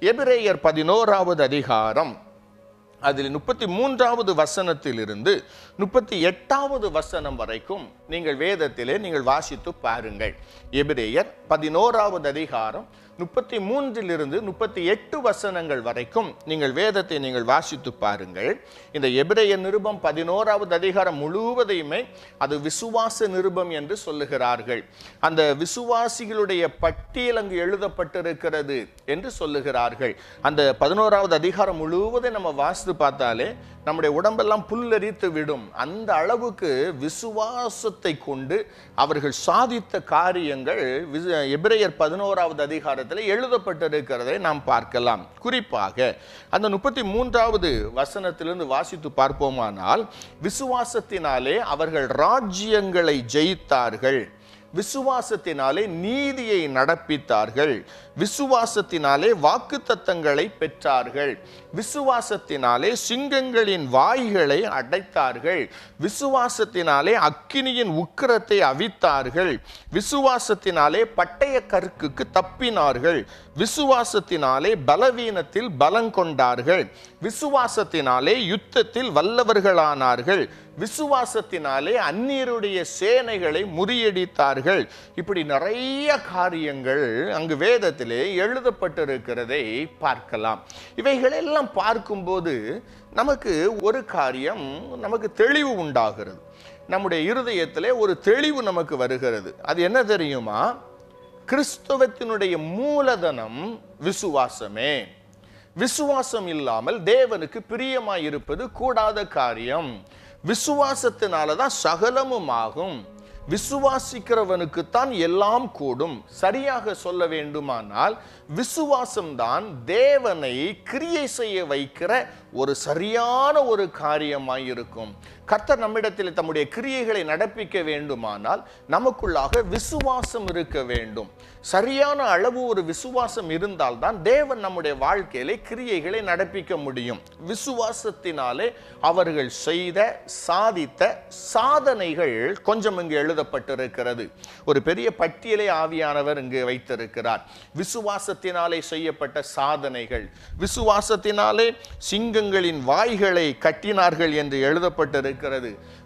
எபிரேயர் பதினோராவது அதிகாரம். அதில் முப்பத்தி மூன்றாவது வசனத்திலிருந்து முப்பத்தி எட்டாவது வசனம் வரைக்கும் நீங்கள் வேதத்திலே நீங்கள் வாசித்து பாருங்கள். எபிரேயர் பதினோராவது அதிகாரம் முப்பத்தி மூன்றிலிருந்து முப்பத்தி எட்டு வசனங்கள் வரைக்கும் நீங்கள் வேதத்தை நீங்கள் வாசித்து பாருங்கள். இந்த எபிரேய நிருபம் பதினோராவது அதிகாரம் முழுவதையுமே அது விசுவாச நிருபம் என்று சொல்லுகிறார்கள். அந்த விசுவாசிகளுடைய பட்டியல் அங்கு எழுதப்பட்டிருக்கிறது என்று சொல்லுகிறார்கள். அந்த பதினோராவது அதிகாரம் முழுவதை நம்ம வாசித்து பார்த்தாலே நம்முடைய உடம்பெல்லாம் புல்லரித்து விடும். அந்த அளவுக்கு விசுவாசத்தை கொண்டு அவர்கள் சாதித்த காரியங்கள் விசு- எபிரேயர் பதினோராவது அதிகாரத்தில் எழுதப்பட்டிருக்கிறதை நாம் பார்க்கலாம். குறிப்பாக அந்த முப்பத்தி மூன்றாவது வசனத்திலிருந்து வாசித்து பார்ப்போமானால் விசுவாசத்தினாலே அவர்கள் ராஜ்யங்களை ஜெயித்தார்கள். விசுவாசத்தினாலே நீதியை நடப்பித்தார்கள். விசுவாசத்தினாலே வாக்குத்தத்தங்களை பெற்றார்கள். விசுவாசத்தினாலே சிங்கங்களின் வாய்களை அடைத்தார்கள். விசுவாசத்தினாலே அக்கினியின் உக்கிரத்தை அவித்தார்கள். விசுவாசத்தினாலே பட்டய கருக்குக்கு தப்பினார்கள். விசுவாசத்தினாலே பலவீனத்தில் பலங்கொண்டார்கள் விசுவாசத்தினாலே யுத்தத்தில் வல்லவர்களானார்கள். விசுவாசத்தினாலே அந்நியருடைய சேனைகளை முறியடித்தார்கள். இப்படி நிறைய காரியங்கள் அங்கு வேதத்திலே எழுதப்பட்டிருக்கிறதை பார்க்கலாம். இவைகளெல்லாம் பார்க்கும்போது நமக்கு ஒரு காரியம் நமக்கு தெளிவு உண்டாகிறது. நம்முடைய இருதயத்திலே ஒரு தெளிவு நமக்கு வருகிறது. அது என்ன தெரியுமா? கிறிஸ்தவத்தினுடைய மூலதனம் விசுவாசமே. விசுவாசம் இல்லாமல் தேவனுக்கு பிரியமாய் இருப்பது கூடாத காரியம். விசுவாசத்தினால தான் சகலமும் ஆகும் விசுவாசிக்கிறவனுக்குத்தான் எல்லாம் கூடும். சரியாக சொல்ல வேண்டுமானால் விசுவாசம்தான் தேவனை கிரியை செய்ய வைக்கிற ஒரு சரியான ஒரு காரியமாயிருக்கும். கர்த்தர் நம்மிடத்தில் தம்முடைய கிரியைகளை நடப்பிக்க வேண்டுமானால் நமக்குள்ளாக விசுவாசம் இருக்க வேண்டும். சரியான அளவு ஒரு விசுவாசம் இருந்தால்தான் தேவன் நம்முடைய வாழ்க்கையிலே கிரியைகளை நடப்பிக்க முடியும். விசுவாசத்தினாலே அவர்கள் செய்த சாதித்த சாதனைகள் கொஞ்சம் இங்கு எழுதப்பட்டிருக்கிறது. ஒரு பெரிய பட்டியலை ஆவியானவர் இங்கு வைத்திருக்கிறார். விசுவாசத்தினாலே செய்யப்பட்ட சாதனைகள் விசுவாசத்தினாலே சிங்கங்களின் வாய்களை கட்டினார்கள் என்று எழுதப்பட்டிருக்கிறது.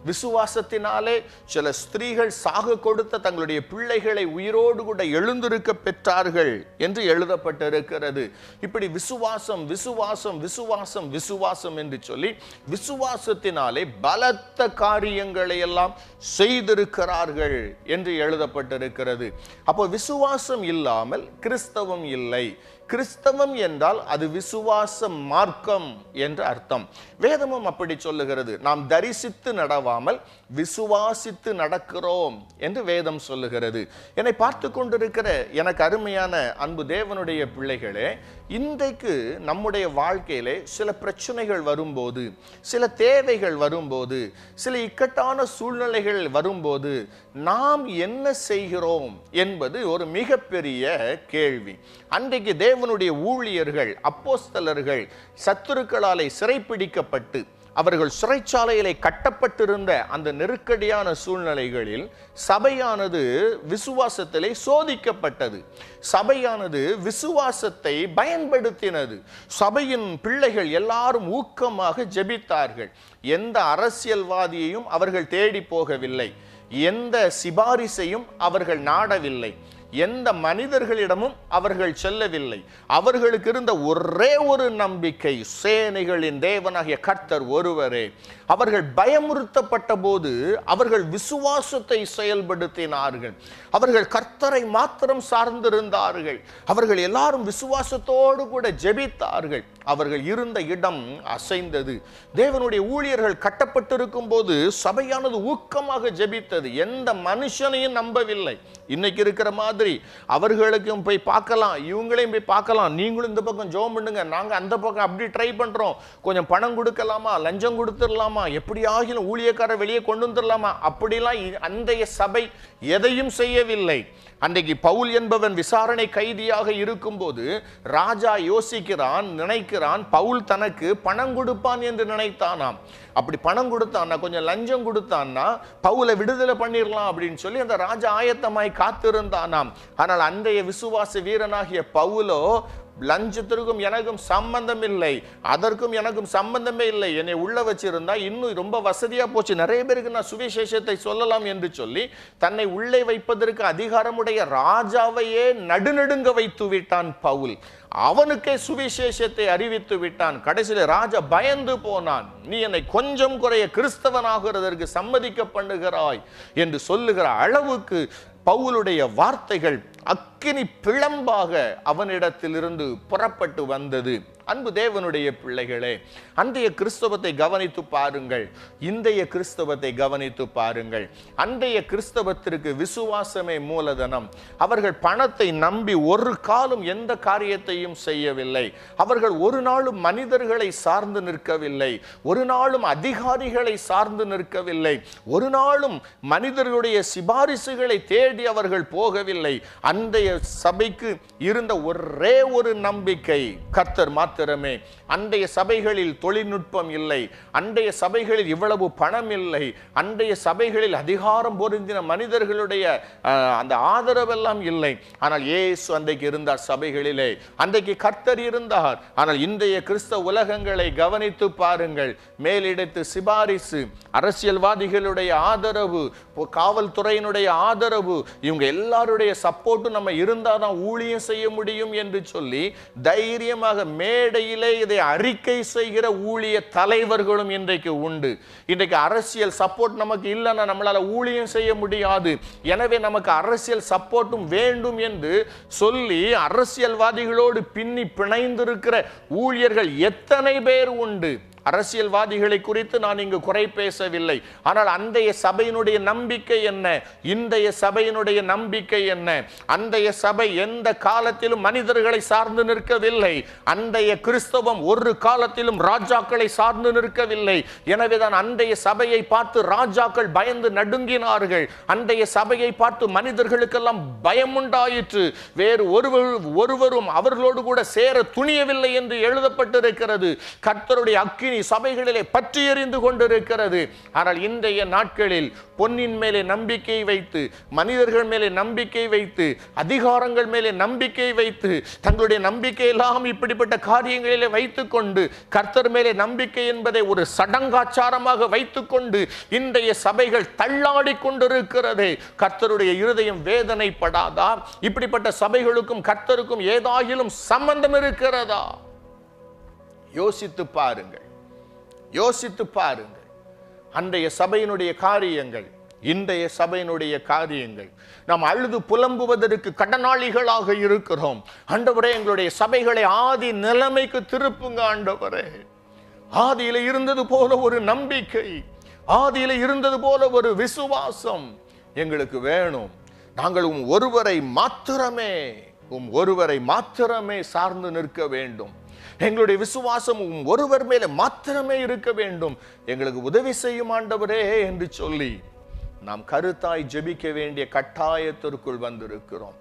விசுவாசத்தினாலே சில ஸ்திரீகள் சாக கொடுத்த தங்களுடைய பிள்ளைகளை உயிரோடு கூட எழுந்திருக்க பெற்றார்கள் என்று எழுதப்பட்டிருக்கிறது. இப்படி விசுவாசம் விசுவாசம் விசுவாசம் விசுவாசம் என்று சொல்லி விசுவாசத்தினாலே பலத்த காரியங்களை எல்லாம் செய்திருக்கிறார்கள் என்று எழுதப்பட்டிருக்கிறது. அப்போ விசுவாசம் இல்லாமல் கிறிஸ்தவம் இல்லை. கிறிஸ்தவம் என்றால் அது விசுவாச மார்க்கம் என்று அர்த்தம். வேதமும் அப்படி சொல்லுகிறது. நாம் தரிசித்து நடவாமல் விசுவாசித்து நடக்கிறோம் என்று வேதம் சொல்லுகிறது. என்னை பார்த்து கொண்டிருக்கிற எனக்கு அருமையான அன்பு தேவனுடைய பிள்ளைகளே இன்றைக்கு நம்முடைய வாழ்க்கையிலே சில பிரச்சனைகள் வரும்போது சில தேவைகள் வரும்போது சில இக்கட்டான சூழ்நிலைகள் வரும்போது நாம் என்ன செய்கிறோம் என்பது ஒரு மிகப்பெரிய கேள்வி. அன்றைக்கு தேவ தேவனுடைய ஊழியர்கள் அப்போஸ்தலர்கள் சத்துருக்களாலே சிறைப்பிடிக்கப்பட்டு அவர்கள் சிறைச்சாலையிலே கட்டப்பட்டிருந்த அந்த நெருக்கடியான சூழ்நிலைகளில் சபையானது விசுவாசத்திலே சோதிக்கப்பட்டது. சபையானது விசுவாசத்தை பயன்படுத்தினது. சபையின் பிள்ளைகள் எல்லாரும் ஊக்கமாக ஜெபித்தார்கள். எந்த அரசியல்வாதியையும் அவர்கள் தேடி போகவில்லை. எந்த சிபாரிசையும் அவர்கள் நாடவில்லை. எந்த மனிதர்களிடமும் அவர்கள் செல்லவில்லை. அவர்களுக்கு இருந்த ஒரே ஒரு நம்பிக்கை சேனைகளின் தேவனாகிய கர்த்தர் ஒருவரே. அவர்கள் பயமுறுத்தப்பட்ட போது அவர்கள் விசுவாசத்தை செயல்படுத்தினார்கள். அவர்கள் கர்த்தரை மாத்திரம் சார்ந்திருந்தார்கள். அவர்கள் எல்லாரும் விசுவாசத்தோடு கூட ஜெபித்தார்கள். அவர்கள் இருந்த இடம் அசைந்தது. தேவனுடைய ஊழியர்கள் கட்டப்பட்டிருக்கும் போது சபையானது ஊக்கமாக ஜெபித்தது. எந்த மனுஷனையும் நம்பவில்லை. இன்னைக்கு இருக்கிற மாதிரி அவர்களுக்கும் போய் பார்க்கலாம் இவங்களையும் போய் பார்க்கலாம். நீங்களும் இந்த பக்கம் ஜோம் பண்ணுங்க. நாங்கள் அந்த பக்கம் அப்படி ட்ரை பண்ணுறோம் கொஞ்சம் பணம் கொடுக்கலாமா? லஞ்சம் கொடுத்துடலாமா? எப்படி ஆகிலும் ஊழியக்காரர் வெளியே கொண்டு வந்துடலாமா? அப்படிலாம் இ- அந்தைய சபை எதையும் செய்யவில்லை. அன்றைக்கு பவுல் என்பவன் விசாரணை கைதியாக இருக்கும்போது ராஜா யோசிக்கிறான் நினைக்கிறான் பவுல் தனக்கு பணம் கொடுப்பான் என்று நினைத்தானாம். அப்படி பணம் கொடுத்தான்னா கொஞ்சம் லஞ்சம் கொடுத்தான்னா பவுலை விடுதலை பண்ணிடலாம் அப்படின்னு சொல்லி அந்த ராஜா ஆயத்தமாய் காத்திருந்தானாம். ஆனால் அன்றைய விசுவாச வீரனாகிய பவுலோ லஞ்சத்திற்கும் எனக்கும் சம்பந்தம் இல்லை அதற்கும் எனக்கும் சம்பந்தமே இல்லை. என்னை உள்ள வச்சிருந்தா இன்னும் ரொம்ப வசதியா போச்சு. நிறைய பேருக்கு நான் சுவிசேஷத்தை சொல்லலாம் என்று சொல்லி தன்னை உள்ளே வைப்பதற்கு அதிகாரமுடைய ராஜாவையே நடுநடுங்க வைத்து விட்டான் பவுல். அவனுக்கே சுவிசேஷத்தை அறிவித்து விட்டான். கடைசியில் ராஜா பயந்து போனான். நீ என்னை கொஞ்சம் குறைய கிறிஸ்தவனாகிறதற்கு சம்மதிக்க பண்ணுகிறாய் என்று சொல்லுகிற அளவுக்கு பவுலுடைய வார்த்தைகள் அக் அக்கினி பிளம்பாக அவனிடத்திலிருந்து புறப்பட்டு வந்தது. அன்பு தேவனுடைய பிள்ளைகளே அன்றைய கிறிஸ்தவத்தை கவனித்து பாருங்கள். இன்றைய கிறிஸ்தவத்தை கவனித்து பாருங்கள். அன்றைய கிறிஸ்தவத்திற்கு விசுவாசமே மூலதனம். அவர்கள் பணத்தை நம்பி ஒரு காலம் எந்த காரியத்தையும் செய்யவில்லை. அவர்கள் ஒரு நாளும் மனிதர்களை சார்ந்து நிற்கவில்லை. ஒரு நாளும் அதிகாரிகளை சார்ந்து நிற்கவில்லை. ஒரு நாளும் மனிதர்களுடைய சிபாரிசுகளை தேடி அவர்கள் போகவில்லை. அன்றைய சபைக்கு இருந்த ஒரே ஒரு நம்பிக்கை கர்த்தர் மாத்திரமே. அன்றைய சபைகளில் தொழில்நுட்பம் இல்லை அன்றைய சபைகளில் இவ்வளவு பணம் இல்லை அன்றைய சபைகளில் அதிகாரம் பொருந்தின மனிதர்களுடைய அந்த ஆதரவெல்லாம் இல்லை. ஆனால் ஏசு அன்றைக்கு இருந்தார் சபைகளிலே. அன்றைக்கு கர்த்தர் இருந்தார். ஆனால் இன்றைய கிறிஸ்தவ உலகங்களை கவனித்து பாருங்கள். மேலிடத்து சிபாரிசு அரசியல்வாதிகளுடைய ஆதரவு காவல்துறையினுடைய ஆதரவு இவங்க எல்லாருடைய சப்போர்ட்டும் நம்ம இருந்தால் தான் ஊழியம் செய்ய முடியும் என்று சொல்லி தைரியமாக மேடையிலே இதை அறிக்கை செய்கிற ஊழிய தலைவர்களும் இன்றைக்கு உண்டு. இன்றைக்கு அரசியல் சப்போர்ட் நமக்கு இல்லைன்னா நம்மளால் ஊழியம் செய்ய முடியாது. எனவே நமக்கு அரசியல் சப்போர்ட்டும் வேண்டும் என்று சொல்லி அரசியல்வாதிகளோடு பின்னி பிணைந்திருக்கிற ஊழியர்கள் எத்தனை பேர் உண்டு? அரசியல்வாதிகளை குறித்து நான் இங்கு குறை பேசவில்லை. ஆனால் அந்தைய சபையினுடைய நம்பிக்கை என்ன? இன்றைய சபையினுடைய நம்பிக்கை என்ன? அந்தைய சபை எந்த காலத்திலும் மனிதர்களை சார்ந்து நிற்கவில்லை. அந்தைய கிறிஸ்தவம் ஒரு காலத்திலும் ராஜாக்களை சார்ந்து நிற்கவில்லை. எனவேதான் அந்தைய சபையை பார்த்து ராஜாக்கள் பயந்து நடுங்கினார்கள். அந்தைய சபையை பார்த்து மனிதர்களுக்கெல்லாம் பயம் உண்டாயிற்று வேறு ஒருவர் ஒருவரும் அவர்களோடு கூட சேர துணியவில்லை என்று எழுதப்பட்டிருக்கிறது. கர்த்தருடைய அக்கி அக்கினி சபைகளிலே பற்றி எறிந்து கொண்டிருக்கிறது. ஆனால் இன்றைய நாட்களில் பொன்னின் மேலே நம்பிக்கை வைத்து மனிதர்கள் மேலே நம்பிக்கை வைத்து அதிகாரங்கள் மேலே நம்பிக்கை வைத்து தங்களுடைய நம்பிக்கை எல்லாம் இப்படிப்பட்ட காரியங்களிலே வைத்துக்கொண்டு கர்த்தர் மேலே நம்பிக்கை என்பதை ஒரு சடங்காச்சாரமாக வைத்துக்கொண்டு இன்றைய சபைகள் தள்ளாடி கொண்டிருக்கிறதே. கர்த்தருடைய இருதயம் வேதனைப்படாதா? இப்படிப்பட்ட சபைகளுக்கும் கர்த்தருக்கும் ஏதாயிலும் சம்பந்தம் இருக்கிறதா? யோசித்து பாருங்கள். யோசித்து பாருங்கள். அன்றைய சபையினுடைய காரியங்கள் இன்றைய சபையினுடைய காரியங்கள் நாம் அழுது புலம்புவதற்கு கடனாளிகளாக இருக்கிறோம். ஆண்டவரே எங்களுடைய சபைகளை ஆதி நிலைமைக்கு திருப்புங்க ஆண்டவரே. ஆதியில இருந்தது போல ஒரு நம்பிக்கை ஆதியில இருந்தது போல ஒரு விசுவாசம் எங்களுக்கு வேணும். நாங்கள் உம் ஒருவரை மாத்திரமே உம் ஒருவரை மாத்திரமே சார்ந்து நிற்க வேண்டும். எங்களுடைய விசுவாசம் ஒருவர் மேல மாத்திரமே இருக்க வேண்டும். எங்களுக்கு உதவி செய்யும் ஆண்டவரே என்று சொல்லி நாம் கருத்தாய் ஜெபிக்க வேண்டிய கட்டாயத்திற்குள் வந்திருக்கிறோம்.